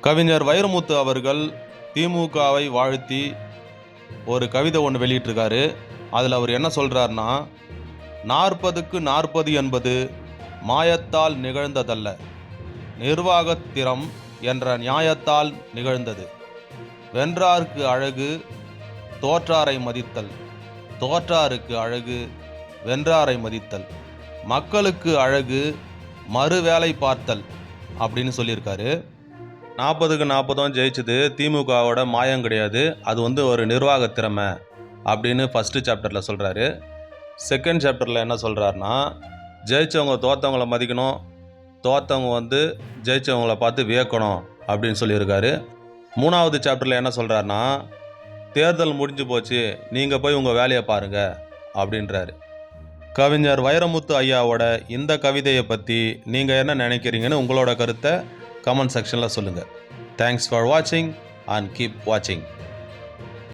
கவிஞர் வைரமுத்து அவர்கள் திமுகவை வாழ்த்தி ஒரு கவிதை ஒன்று வெளியிட்டிருக்காரு. அதில் அவர் என்ன சொல்கிறாருன்னா நாற்பதுக்கு நாற்பது என்பது மாயத்தால் நிகழ்ந்ததல்ல. நிர்வாகத்திறம் என்ற நியாயத்தால் நிகழ்ந்தது. வென்றார்க்கு அழகு தோற்றாரை மதித்தல். தோற்றாருக்கு அழகு வென்றாரை மதித்தல். மக்களுக்கு அழகு மறுவேலை பார்த்தல். அப்படின்னு சொல்லியிருக்காரு. நாற்பதுக்கு நாற்பதும் ஜெயிச்சது திமுகவோட மாயம் கிடையாது. அது வந்து ஒரு நிர்வாக திறமை அப்படின்னு ஃபஸ்ட்டு சாப்டரில் சொல்கிறாரு செகண்ட் சாப்டரில் என்ன சொல்கிறாருன்னா ஜெயிச்சவங்க தோற்றவங்கள மதிக்கணும். தோத்தவங்க வந்து ஜெயித்தவங்கள பார்த்து வியக்கணும் அப்படின்னு சொல்லியிருக்காரு. மூணாவது சாப்டரில் என்ன சொல்கிறாருன்னா தேர்தல் முடிஞ்சு போச்சு. நீங்கள் போய் உங்கள் வேலையை பாருங்கள் அப்படின்றாரு. கவிஞர் வைரமுத்து ஐயாவோட இந்த கவிதையை பற்றி நீங்கள் என்ன நினைக்கிறீங்கன்னு உங்களோட கருத்தை கமெண்ட் செக்ஷனில் சொல்லுங்கள் தேங்க்ஸ் ஃபார் வாட்சிங் அண்ட் கீப் வாட்சிங்